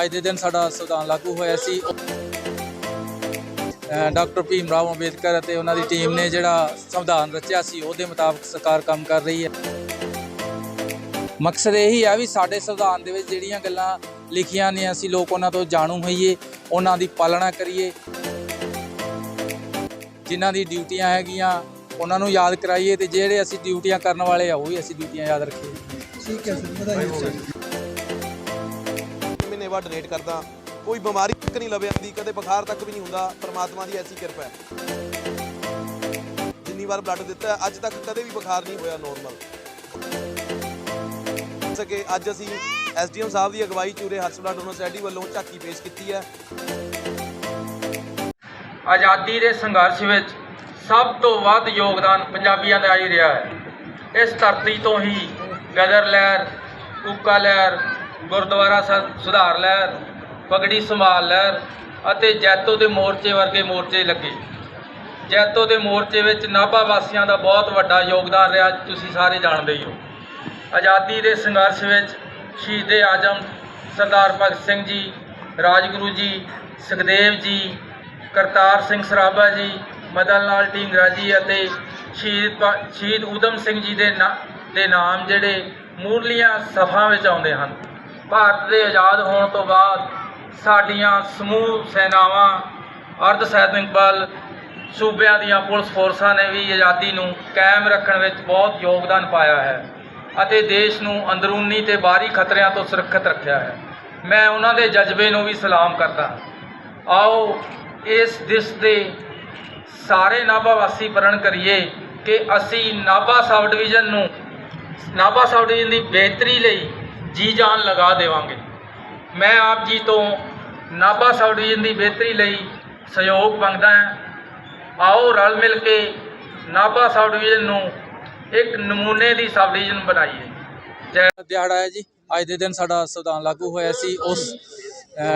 ਅੱਜ ਦੇ ਦਿਨ ਸਾਡਾ ਸੰਵਿਧਾਨ ਲਾਗੂ ਹੋਇਆ ਸੀ। ਡਾਕਟਰ ਭੀਮ ਰਾਓ ਅੰਬੇਦਕਰ ਅਤੇ ਉਹਨਾਂ ਦੀ ਟੀਮ ਨੇ ਜਿਹੜਾ ਸੰਵਿਧਾਨ ਰਚਿਆ ਸੀ, ਉਹਦੇ ਮੁਤਾਬਕ ਸਰਕਾਰ ਕੰਮ ਕਰ ਰਹੀ ਹੈ। ਮਕਸਦ ਇਹੀ ਆ ਵੀ ਸਾਡੇ ਸੰਵਿਧਾਨ ਦੇ ਵਿੱਚ ਜਿਹੜੀਆਂ ਗੱਲਾਂ ਲਿਖੀਆਂ ਨੇ, ਅਸੀਂ ਲੋਕ ਉਹਨਾਂ ਤੋਂ ਜਾਣੂ ਹੋਈਏ, ਉਹਨਾਂ ਦੀ ਪਾਲਣਾ ਕਰੀਏ। ਜਿਨ੍ਹਾਂ ਦੀ ਡਿਊਟੀਆਂ ਹੈਗੀਆਂ, ਉਹਨਾਂ ਨੂੰ ਯਾਦ ਕਰਾਈਏ ਤੇ ਜਿਹੜੇ ਅਸੀਂ ਡਿਊਟੀਆਂ ਕਰਨ ਵਾਲੇ ਆ, ਉਹ ਵੀ ਅਸੀਂ ਡਿਊਟੀਆਂ ਯਾਦ ਰੱਖੀਏ। ਠੀਕ ਹੈ ਸਰ, ਵਧਾਈ ਹੋਵੇ ਡੋਨੇਟ ਕਰਦਾ। ਕੋਈ ਬਿਮਾਰੀ ਤੱਕ ਨਹੀਂ ਲਵੇ ਆਂਦੀ ਕਦੇ ਬੁਖਾਰ ਤੱਕ ਵੀ ਨਹੀਂ ਹੁੰਦਾ। ਪਰਮਾਤਮਾ ਦੀ ਐਸੀ ਕਿਰਪਾ ਹੈ। ਜਿੰਨੀ ਵਾਰ ਬਲੱਡ ਦਿੱਤਾ, ਅੱਜ ਤੱਕ ਕਦੇ ਵੀ ਬੁਖਾਰ ਨਹੀਂ ਹੋਇਆ ਨਾਰਮਲ ਸਕੇ ਅੱਜ ਅਸੀਂ ਐਸਡੀਐਮ ਸਾਹਿਬ ਦੀ ਅਗਵਾਈ ਚੂਰੇ ਹਸਪਤਾਲ ਡੋਨਰ ਸੋਸਾਇਟੀ ਵੱਲੋਂ ਝਾਕੀ ਪੇਸ਼ ਕੀਤੀ ਹੈ। ਆਜ਼ਾਦੀ ਦੇ ਸੰਘਰਸ਼ ਵਿੱਚ ਸਭ ਤੋਂ ਵੱਧ ਯੋਗਦਾਨ ਪੰਜਾਬੀਆਂ ਦਾ ਹੀ ਰਿਹਾ ਹੈ। ਇਸ ਧਰਤੀ ਤੋਂ ਹੀ ਗਦਰ ਲਹਿਰ, ਕੂਕਾ ਲਹਿਰ ਗੁਰਦੁਆਰਾ ਸਾਹਿਬ ਸੁਧਾਰ ਲਹਿਰ ਪਗੜੀ ਸੰਭਾਲ ਲਹਿਰ ਅਤੇ ਜੈਤੋ ਦੇ ਮੋਰਚੇ ਵਰਗੇ ਮੋਰਚੇ ਲੱਗੇ। ਜੈਤੋ ਦੇ ਮੋਰਚੇ ਵਿੱਚ ਨਾਭਾ ਵਾਸੀਆਂ ਦਾ ਬਹੁਤ ਵੱਡਾ ਯੋਗਦਾਨ ਰਿਹਾ, ਤੁਸੀਂ ਸਾਰੇ ਜਾਣਦੇ ਹੀ ਹੋ। ਆਜ਼ਾਦੀ ਦੇ ਸੰਘਰਸ਼ ਵਿੱਚ ਸ਼ਹੀਦੇ ਆਜਮ ਸਰਦਾਰ ਭਗਤ ਸਿੰਘ ਜੀ, ਰਾਜਗੁਰੂ ਜੀ, ਸੁਖਦੇਵ ਜੀ, ਕਰਤਾਰ ਸਿੰਘ ਸਰਾਭਾ ਜੀ, ਮਦਨ ਲਾਲ ਢੀਂਗਰਾ ਜੀ ਅਤੇ ਸ਼ਹੀਦ ਭ- ਸ਼ਹੀਦ ਊਧਮ ਸਿੰਘ ਜੀ ਦੇ ਨਾਂ ਦੇ ਨਾਮ ਜਿਹੜੇ ਮੂਰਲੀਆਂ ਸਫਾ ਵਿੱਚ ਆਉਂਦੇ ਹਨ। ਭਾਰਤ ਦੇ ਆਜ਼ਾਦ ਹੋਣ ਤੋਂ ਬਾਅਦ ਸਾਡੀਆਂ ਸਮੂਹ ਸੈਨਾਵਾਂ, ਅਰਧ ਸੈਨਿਕ ਬਲ, ਸੂਬਿਆਂ ਦੀਆਂ ਪੁਲਿਸ ਫੋਰਸਾਂ ਨੇ ਵੀ ਆਜ਼ਾਦੀ ਨੂੰ ਕਾਇਮ ਰੱਖਣ ਵਿੱਚ ਬਹੁਤ ਯੋਗਦਾਨ ਪਾਇਆ ਹੈ ਅਤੇ ਦੇਸ਼ ਨੂੰ ਅੰਦਰੂਨੀ ਤੇ ਬਾਹਰੀ ਖਤਰਿਆਂ ਤੋਂ ਸੁਰੱਖਿਅਤ ਰੱਖਿਆ ਹੈ। ਮੈਂ ਉਹਨਾਂ ਦੇ ਜਜ਼ਬੇ ਨੂੰ ਵੀ ਸਲਾਮ ਕਰਦਾ ਆਓ ਇਸ ਦਿਸ ਦੇ ਸਾਰੇ ਨਾਭਾ ਵਾਸੀ ਪ੍ਰਣ ਕਰੀਏ ਕਿ ਅਸੀਂ ਨਾਭਾ ਸਬ ਡਿਵੀਜ਼ਨ ਨੂੰ, ਨਾਭਾ ਸਬ ਡਿਵੀਜ਼ਨ ਦੀ ਬਿਹਤਰੀ ਲਈ ਜੀ ਜਾਨ ਲਗਾ ਦੇਵਾਂਗੇ। ਮੈਂ ਆਪ ਜੀ ਤੋਂ ਨਾਭਾ ਸਬ ਡਿਵੀਜ਼ਨ ਦੀ ਬਿਹਤਰੀ ਲਈ ਸਹਿਯੋਗ ਮੰਗਦਾ ਹਾਂ। ਆਓ ਰਲ ਮਿਲ ਕੇ ਨਾਭਾ ਸਬ ਡਿਵੀਜ਼ਨ ਨੂੰ ਇੱਕ ਨਮੂਨੇ ਦੀ ਸਬ ਡਿਵੀਜ਼ਨ ਬਣਾਈਏ। ਜੈ ਦਿਹਾੜਾ ਹੈ ਜੀ। ਅੱਜ ਦੇ ਦਿਨ ਸਾਡਾ ਸੰਵਿਧਾਨ ਲਾਗੂ ਹੋਇਆ ਸੀ। ਉਸ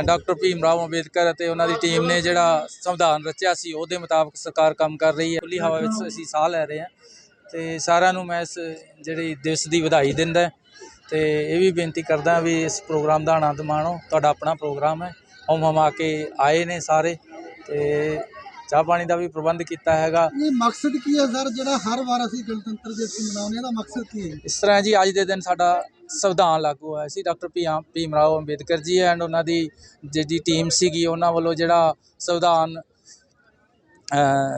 ਡਾਕਟਰ ਭੀਮ ਰਾਓ ਅੰਬੇਦਕਰ ਅਤੇ ਉਹਨਾਂ ਦੀ ਟੀਮ ਨੇ ਜਿਹੜਾ ਸੰਵਿਧਾਨ ਰਚਿਆ ਸੀ, ਉਹਦੇ ਮੁਤਾਬਕ ਸਰਕਾਰ ਕੰਮ ਕਰ ਰਹੀ ਹੈ। ਖੁੱਲੀ ਹਵਾ ਵਿੱਚ ਅਸੀਂ ਸਾਹ ਲੈ ਰਹੇ ਹਾਂ। ਤੇ ਸਾਰਿਆਂ ਨੂੰ ਮੈਂ ਇਸ, ਜਿਹੜੀ ਦਿਵਸ ਦੀ ਵਧਾਈ ਦਿੰਦਾ ਤੇ ਇਹ ਵੀ ਬੇਨਤੀ ਕਰਦਾ ਵੀ ਇਸ ਪ੍ਰੋਗਰਾਮ ਦਾ ਆਨੰਦ ਮਾਣੋ। ਤੁਹਾਡਾ ਆਪਣਾ ਪ੍ਰੋਗਰਾਮ ਹੈ। ਹਮ ਹਮ ਆ ਕੇ ਆਏ ਨੇ ਸਾਰੇ ਤੇ ਚਾਹ ਪਾਣੀ ਦਾ ਵੀ ਪ੍ਰਬੰਧ ਕੀਤਾ ਹੈਗਾ। ਇਹ ਮਕਸਦ ਕੀ ਹੈ ਸਰ? ਜਿਹੜਾ ਹਰ ਵਾਰ ਅਸੀਂ ਗਣਤੰਤਰ ਦਿਵਸ ਮਨਾਉਂਦੇ ਹਾਂ ਦਾ ਮਕਸਦ ਕੀ ਹੈ? ਇਸ ਤਰ੍ਹਾਂ ਜੀ ਅੱਜ ਦੇ ਦਿਨ ਸਾਡਾ ਸੰਵਿਧਾਨ ਲਾਗੂ ਹੋਇਆ ਸੀ। ਡਾਕਟਰ ਭੀਮ ਭੀਮ ਰਾਓ ਅੰਬੇਦਕਰ ਜੀ ਐਂਡ ਉਹਨਾਂ ਦੀ ਜਿਹੜੀ ਟੀਮ ਸੀਗੀ ਉਹਨਾਂ ਵੱਲੋਂ ਜਿਹੜਾ ਸੰਵਿਧਾਨ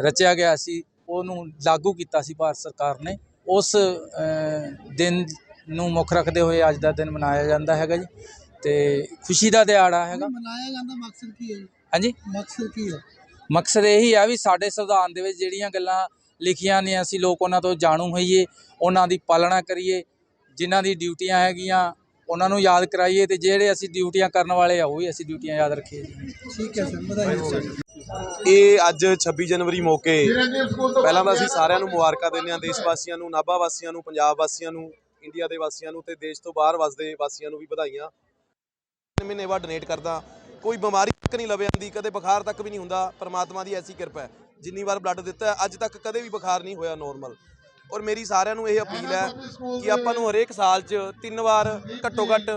ਰਚਿਆ ਗਿਆ ਸੀ ਉਹਨੂੰ ਲਾਗੂ ਕੀਤਾ ਸੀ ਭਾਰਤ ਸਰਕਾਰ ਨੇ। ਉਸ ਦਿਨ ਨੂੰ ਮੁੱਖ ਰੱਖਦੇ ਹੋਏ ਅੱਜ ਦਾ ਦਿਨ ਮਨਾਇਆ ਜਾਂਦਾ ਹੈਗਾ ਜੀ ਤੇ ਖੁਸ਼ੀ ਦਾ ਦਿਹਾੜਾ ਹੈਗਾ। ਮਨਾਇਆ ਜਾਂਦਾ ਮਕਸਦ ਕੀ ਹੈ ਜੀ? ਹਾਂਜੀ। ਮਕਸਦ ਕੀ ਹੈ? ਮਕਸਦ ਇਹੀ ਹੈ ਵੀ ਸਾਡੇ ਸੰਵਿਧਾਨ ਦੇ ਵਿੱਚ ਜਿਹੜੀਆਂ ਗੱਲਾਂ ਲਿਖੀਆਂ ਨੇ ਅਸੀਂ ਲੋਕ ਉਹਨਾਂ ਤੋਂ ਜਾਣੂ ਹੋਈਏ ਉਹਨਾਂ ਦੀ ਪਾਲਣਾ ਕਰੀਏ ਜਿਨ੍ਹਾਂ ਦੀ ਡਿਊਟੀਆਂ ਹੈਗੀਆਂ ਉਹਨਾਂ ਨੂੰ ਯਾਦ ਕਰਾਈਏ ਤੇ ਜਿਹੜੇ ਅਸੀਂ ਡਿਊਟੀਆਂ ਕਰਨ ਵਾਲੇ ਆ ਉਹ ਵੀ ਅਸੀਂ ਡਿਊਟੀਆਂ ਯਾਦ ਰੱਖੀਏ ਜੀ। ਠੀਕ ਹੈ ਸਰ ਵਧਾਈ ਇਹ ਅੱਜ 26 ਜਨਵਰੀ ਮੌਕੇ ਪਹਿਲਾਂ ਤਾਂ ਅਸੀਂ ਸਾਰਿਆਂ ਨੂੰ ਮੁਬਾਰਕਾਂ ਦਿੰਦੇ ਹਾਂ ਦੇਸ਼ ਵਾਸੀਆਂ ਨੂੰ ਨਾਭਾ ਵਾਸੀਆਂ ਨੂੰ ਪੰਜਾਬ ਵਾਸੀਆਂ ਨੂੰ ਇੰਡੀਆ ਦੇ ਵਾਸੀਆਂ ਨੂੰ ਤੇ ਦੇਸ਼ ਤੋਂ ਬਾਹਰ ਵਸਦੇ ਵਾਸੀਆਂ ਨੂੰ ਵੀ ਵਧਾਈਆਂ। ਤਿੰਨ ਮਹੀਨੇ ਬਾਅਦ ਡੋਨੇਟ ਕਰਦਾ। ਕੋਈ ਬਿਮਾਰੀ ਤੱਕ ਨਹੀਂ ਲਵੇ ਆਂਦੀ ਕਦੇ ਬੁਖਾਰ ਤੱਕ ਵੀ ਨਹੀਂ ਹੁੰਦਾ। ਪਰਮਾਤਮਾ ਦੀ ਐਸੀ ਕਿਰਪਾ ਹੈ। ਜਿੰਨੀ ਵਾਰ ਬਲੱਡ ਦਿੱਤਾ ਅੱਜ ਤੱਕ ਕਦੇ ਵੀ ਬੁਖਾਰ ਨਹੀਂ ਹੋਇਆ ਨੋਰਮਲ ਔਰ ਮੇਰੀ ਸਾਰਿਆਂ ਨੂੰ ਇਹ ਅਪੀਲ ਹੈ ਕਿ ਆਪਾਂ ਨੂੰ ਹਰੇਕ ਸਾਲ 'ਚ ਤਿੰਨ ਵਾਰ ਘੱਟੋ ਘੱਟ,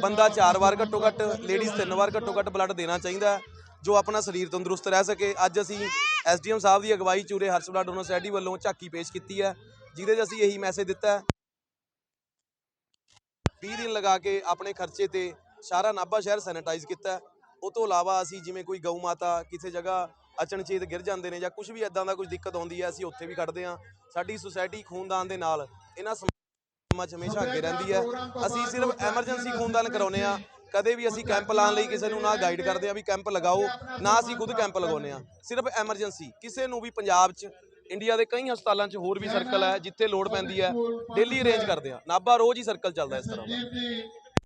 ਬੰਦਾ ਚਾਰ ਵਾਰ ਘੱਟੋ ਘੱਟ ਲੇਡੀਜ਼ ਤਿੰਨ ਵਾਰ ਘੱਟੋ ਘੱਟ ਬਲੱਡ ਦੇਣਾ ਚਾਹੀਦਾ ਜੋ ਆਪਣਾ ਸਰੀਰ ਤੰਦਰੁਸਤ ਰਹਿ ਸਕੇ। ਅੱਜ ਅਸੀਂ ਐਸਡੀਐਮ ਸਾਹਿਬ ਦੀ ਅਗਵਾਈ ਚੂਰੇ ਬਲੱਡ ਡੋਨਰ ਸੋਸਾਇਟੀ ਵੱਲੋਂ ਝਾਕੀ ਪੇਸ਼ ਕੀਤੀ ਹੈ, ਜਿਹਦੇ 'ਚ ਅਸੀਂ ਇਹੀ ਮੈਸੇਜ ਦਿੱਤਾ 20 ਦਿਨ ਲਗਾ ਕੇ ਆਪਣੇ ਖਰਚੇ ਤੇ ਸਾਰਾ ਨਾਭਾ ਸ਼ਹਿਰ ਸੈਨੀਟਾਈਜ਼ ਕੀਤਾ। ਉਹ ਤੋਂ ਇਲਾਵਾ ਅਸੀਂ ਜਿਵੇਂ ਕੋਈ ਗਊ ਮਾਤਾ ਕਿਸੇ ਜਗ੍ਹਾ ਅਚਨਚੇਤ ਗਿਰ ਜਾਂਦੇ ਨੇ ਜਾਂ ਕੁਝ ਵੀ ਇਦਾਂ ਦਾ ਕੁਝ ਦਿੱਕਤ ਆਉਂਦੀ ਹੈ, ਅਸੀਂ ਉੱਥੇ ਵੀ ਖੜਦੇ ਹਾਂ। ਸਾਡੀ ਸੁਸਾਇਟੀ ਖੂਨਦਾਨ ਦੇ ਨਾਲ ਇਹਨਾਂ ਸਮਾਂ 'ਚ ਹਮੇਸ਼ਾ ਅੱਗੇ ਰਹਿੰਦੀ ਹੈ। ਅਸੀਂ ਸਿਰਫ ਐਮਰਜੈਂਸੀ ਖੂਨਦਾਨ ਕਰਾਉਨੇ ਆ ਕਦੇ ਵੀ ਅਸੀਂ ਕੈਂਪ ਲਾਉਣ ਲਈ ਕਿਸੇ ਨੂੰ ਨਾ ਗਾਈਡ ਕਰਦੇ ਆ ਵੀ ਕੈਂਪ ਲਗਾਓ, ਨਾ ਅਸੀਂ ਖੁਦ ਕੈਂਪ ਲਗਾਉਨੇ ਆ ਸਿਰਫ ਐਮਰਜੈਂਸੀ ਕਿਸੇ ਨੂੰ ਵੀ ਪੰਜਾਬ 'ਚ ਇੰਡੀਆ ਦੇ ਕਈ ਹਸਪਤਾਲਾਂ 'ਚ ਹੋਰ ਵੀ ਸਰਕਲ ਹੈ ਜਿੱਥੇ ਲੋੜ ਪੈਂਦੀ ਹੈ ਡੇਲੀ ਅਰੇਂਜ ਕਰਦੇ ਆ ਨਾਭਾ ਰੋਜ਼ ਹੀ ਸਰਕਲ ਚੱਲਦਾ ਇਸ ਤਰ੍ਹਾਂ ਦਾ।